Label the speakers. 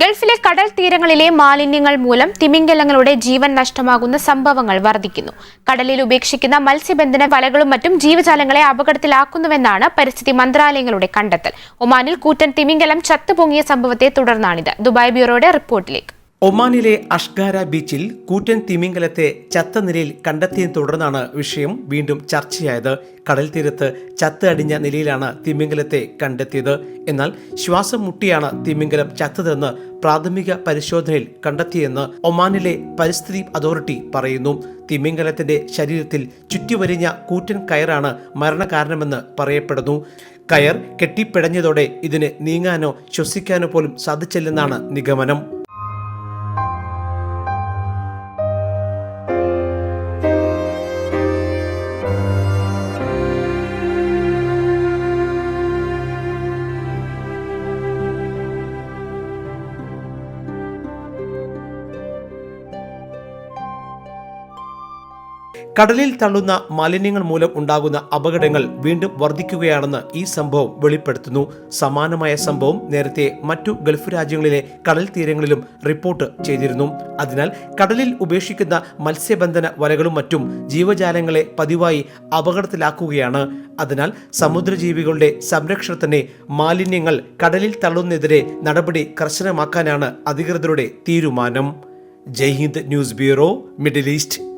Speaker 1: ഗൾഫിലെ കടൽ തീരങ്ങളിലെ മാലിന്യങ്ങൾ മൂലം തിമിംഗലങ്ങളുടെ ജീവൻ നഷ്ടമാകുന്ന സംഭവങ്ങൾ വർദ്ധിക്കുന്നു. കടലിൽ ഉപേക്ഷിക്കുന്ന മത്സ്യബന്ധന വലകളും മറ്റും ജീവജാലങ്ങളെ അപകടത്തിലാക്കുന്നുവെന്നാണ് പരിസ്ഥിതി മന്ത്രാലയങ്ങളുടെ കണ്ടെത്തൽ. ഒമാനിൽ കൂറ്റൻ തിമിംഗലം ചത്തുപൊങ്ങിയ സംഭവത്തെ തുടർന്നാണിത്. ദുബായ് ബ്യൂറോയുടെ റിപ്പോർട്ടിലേക്ക്.
Speaker 2: ഒമാനിലെ അഷ്ഗാര ബീച്ചിൽ കൂറ്റൻ തിമിംഗലത്തെ ചത്ത നിലയിൽ കണ്ടെത്തിയതിനെ തുടർന്നാണ് വിഷയം വീണ്ടും ചർച്ചയായത്. കടൽ തീരത്ത് ചത്ത് അടിഞ്ഞ നിലയിലാണ് തിമിംഗലത്തെ കണ്ടെത്തിയത്. എന്നാൽ ശ്വാസം മുട്ടിയാണ് തിമിംഗലം ചത്തതെന്ന് പ്രാഥമിക പരിശോധനയിൽ കണ്ടെത്തിയെന്ന് ഒമാനിലെ പരിസ്ഥിതി അതോറിറ്റി പറയുന്നു. തിമിംഗലത്തിന്റെ ശരീരത്തിൽ ചുറ്റിവരിഞ്ഞ കൂറ്റൻ കയറാണ് മരണകാരണമെന്ന് പറയപ്പെടുന്നു. കയർ കെട്ടിപ്പിടഞ്ഞതോടെ ഇതിന് നീങ്ങാനോ ശ്വസിക്കാനോ പോലും സാധിച്ചില്ലെന്നാണ് നിഗമനം. കടലിൽ തള്ളുന്ന മാലിന്യങ്ങൾ മൂലം ഉണ്ടാകുന്ന അപകടങ്ങൾ വീണ്ടും വർദ്ധിക്കുകയാണെന്ന് ഈ സംഭവം വെളിപ്പെടുത്തുന്നു. സമാനമായ സംഭവം നേരത്തെ മറ്റു ഗൾഫ് രാജ്യങ്ങളിലെ കടൽ തീരങ്ങളിലും റിപ്പോർട്ട് ചെയ്തിരുന്നു. അതിനാൽ കടലിൽ ഉപേക്ഷിക്കുന്ന മത്സ്യബന്ധന വലകളും മറ്റും ജീവജാലങ്ങളെ പതിവായി അപകടത്തിലാക്കുകയാണ്. അതിനാൽ സമുദ്രജീവികളുടെ സംരക്ഷണത്തിന് മാലിന്യങ്ങൾ കടലിൽ തള്ളുന്നതിനെതിരെ നടപടി കർശനമാക്കാനാണ് അധികൃതരുടെ തീരുമാനം. Jaihind news bureau middle east.